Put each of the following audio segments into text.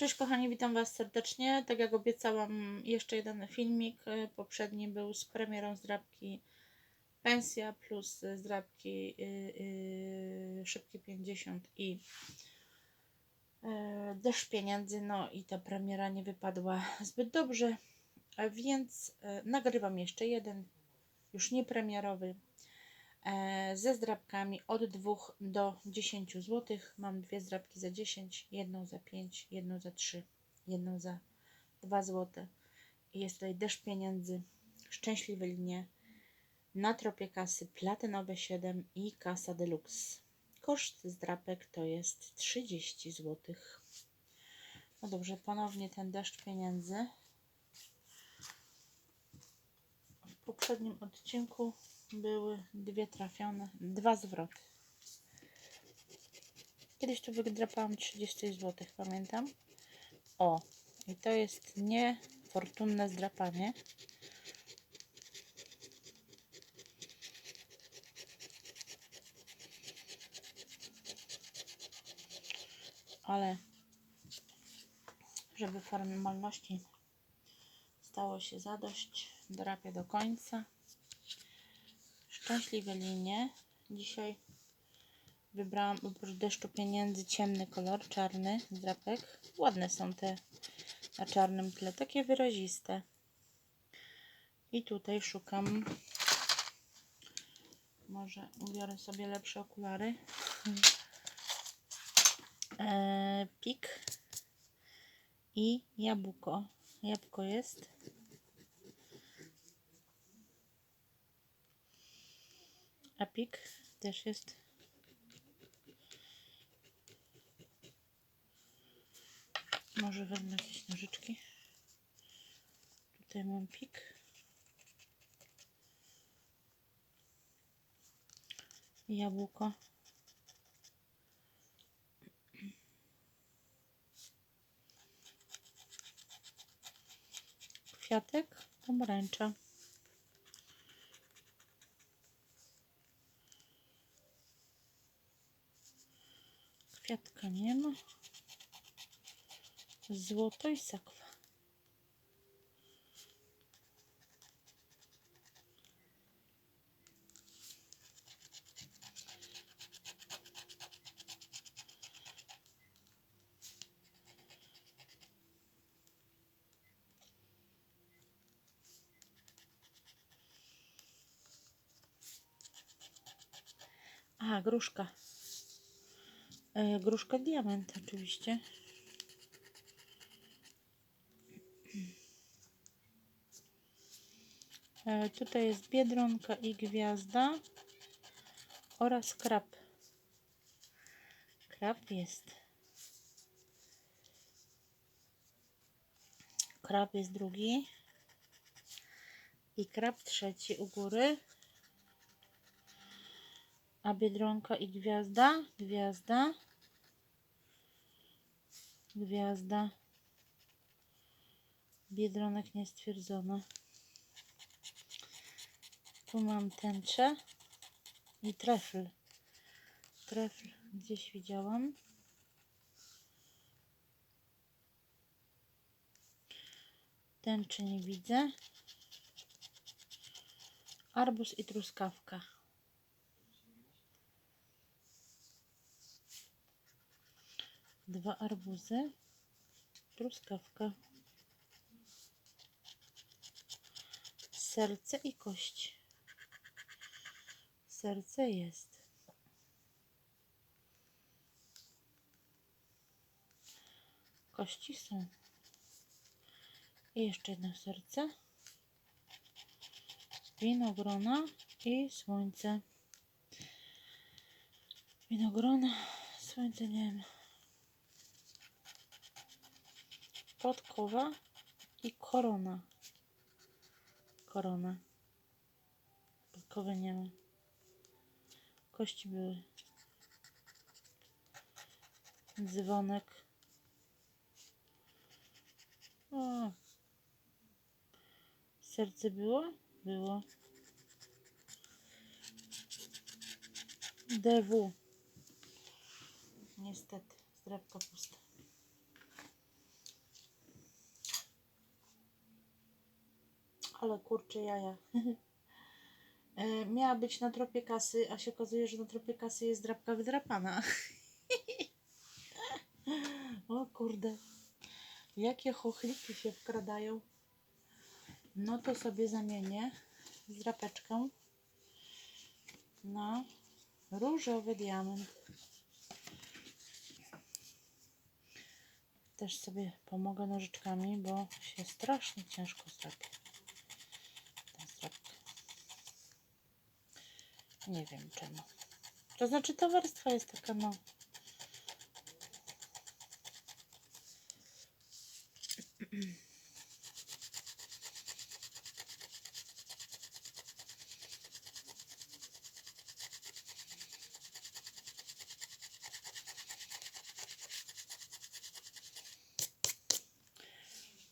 Cześć kochani, witam Was serdecznie. Tak jak obiecałam, jeszcze jeden filmik. E, Poprzedni był z premierą zdrabki Pensja plus zdrabki yy, yy, Szybkie 50 i yy, Deszcz Pieniędzy. No i ta premiera nie wypadła zbyt dobrze, więc yy, nagrywam jeszcze jeden, już niepremierowy, e, ze zdrabkami od 2 do 10 zł. Mam dwie zdrabki za 10, jedną za 5, jedną za 3, jedną za 2 zł. Jest tutaj deszcz pieniędzy, szczęśliwe linie, na tropie kasy platynowe 7 i kasa deluxe. Koszt zdrapek to jest 30 zł. No dobrze, ponownie ten deszcz pieniędzy. W poprzednim odcinku były dwie trafione, dwa zwroty. Kiedyś tu wydrapałam 30 zł, pamiętam. O, i to jest niefortunne zdrapanie. Ale żeby formalności stało się zadość, drapię do końca szczęśliwe linie. Dzisiaj wybrałam oprócz deszczu pieniędzy ciemny kolor, czarny drapek. Ładne są te na czarnym tle, takie wyraziste. I tutaj szukam, może ubiorę sobie lepsze okulary. Eee, pik i jabłko. Jabłko jest. A pik też jest. Może wezmę jakieś nożyczki. Tutaj mam pik. Jabłko. Kwiatek, pomarańcza. Kwiatka nie ma. Złoto i sakwa. E, gruszka diament oczywiście. E, tutaj jest biedronka i gwiazda oraz krab. Krab jest. Krab jest drugi. I krab trzeci u góry. A biedronka i gwiazda? Gwiazda. Gwiazda. Biedronek nie stwierdzono. Tu mam tęczę i trefl. Trefl gdzieś widziałam. Tęczy nie widzę. Arbuz i truskawka. Dwa arbuzy. Truskawka. Serce i kość. Serce jest. Kości są. I jeszcze jedno serce. Winogrona i słońce. Winogrona, słońce nie wiem. Podkowa i korona. Korona. Podkowy nie ma. Kości były. Dzwonek. O. Serce było? Było. DW. Niestety, pusta. Ale kurczę jaja. E, Miała być na tropie kasy, a się okazuje, że na tropie kasy jest drapka wydrapana. o kurde. Jakie chochliki się wkradają. No to sobie zamienię drapeczkę na różowy diament. Też sobie pomogę nożyczkami, bo się strasznie ciężko zdrapie. Ta zdrapka. Nie wiem czemu. To znaczy ta warstwa jest taka no.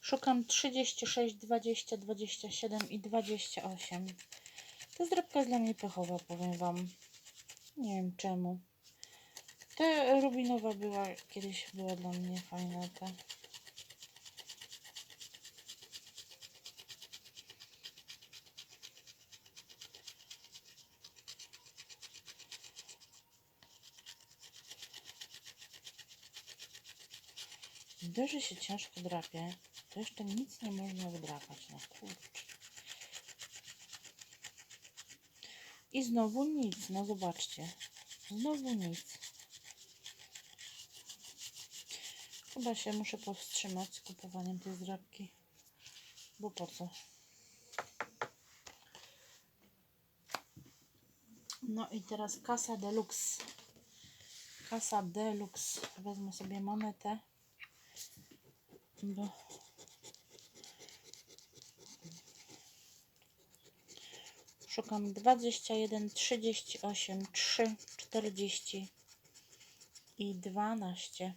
Szukam 36, 20, 27 i 28. Ta zdrabka jest dla mnie pechowa, powiem Wam. Nie wiem czemu. Ta rubinowa była, kiedyś była dla mnie fajna ta. Dość, się ciężko drapie, to jeszcze nic nie można wydrapać. No kurczę. I znowu nic, no zobaczcie. Znowu nic. Chyba się muszę powstrzymać z kupowaniem tej zdrabki. Bo po co? No i teraz kasa deluxe. Kasa deluxe. Wezmę sobie monetę. Bo Szukam 21, 38, 3, 40 i 12.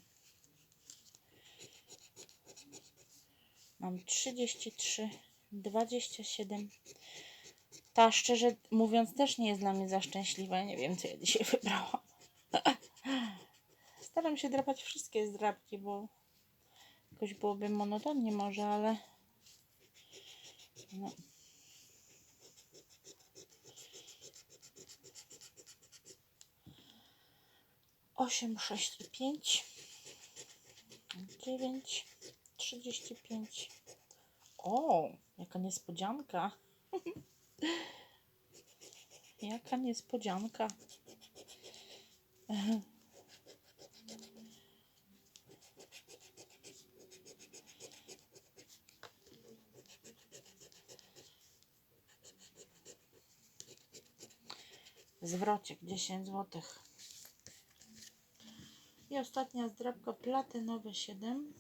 Mam 33, 27. Ta szczerze mówiąc też nie jest dla mnie za szczęśliwa. Nie wiem co ja dzisiaj wybrałam. Staram się drapać wszystkie zdrapki, bo jakoś byłoby monotonnie może, ale no. Osiem, sześć i pięć, dziewięć, trzydzieści pięć. O, jaka niespodzianka. Jaka niespodzianka. Zwrocik 10 zł. I ostatnia zdrabka platynowe 7,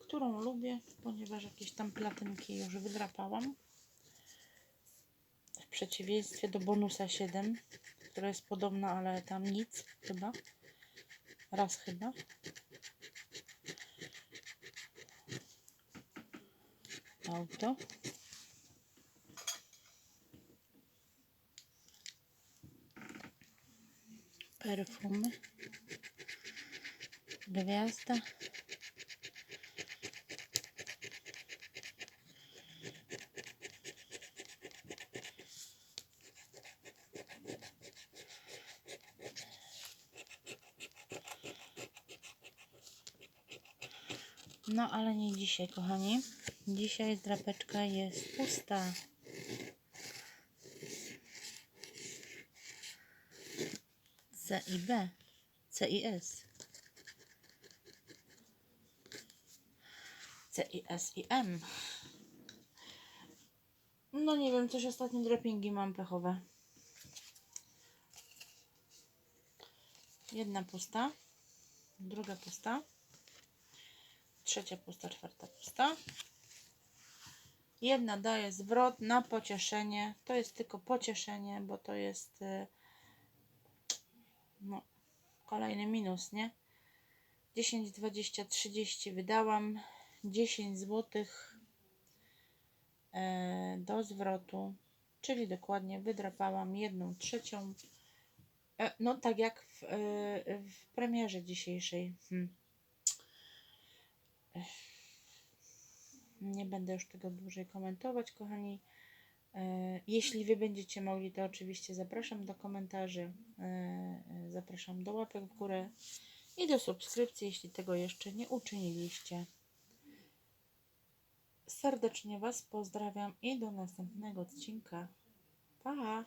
którą lubię, ponieważ jakieś tam platynki już wydrapałam. W przeciwieństwie do bonusa 7, która jest podobna, ale tam nic chyba. Raz chyba. Auto. Perfumy. Gwiazda. No ale nie dzisiaj, kochani. Dzisiaj drapeczka jest pusta. C i B. C i S. C i S i M. No nie wiem, coś ostatnio drapingi mam pechowe. Jedna pusta, druga pusta, trzecia pusta, czwarta pusta. Jedna daje zwrot na pocieszenie. To jest tylko pocieszenie, bo to jest y, no, kolejny minus, nie? 10, 20, 30 wydałam. 10 zł e, do zwrotu, czyli dokładnie wydrapałam jedną trzecią. E, no tak jak w, e, w premierze dzisiejszej. Hmm. Nie będę już tego dłużej komentować, kochani. Jeśli Wy będziecie mogli, to oczywiście zapraszam do komentarzy, zapraszam do łapek w górę i do subskrypcji, jeśli tego jeszcze nie uczyniliście. Serdecznie Was pozdrawiam i do następnego odcinka. Pa!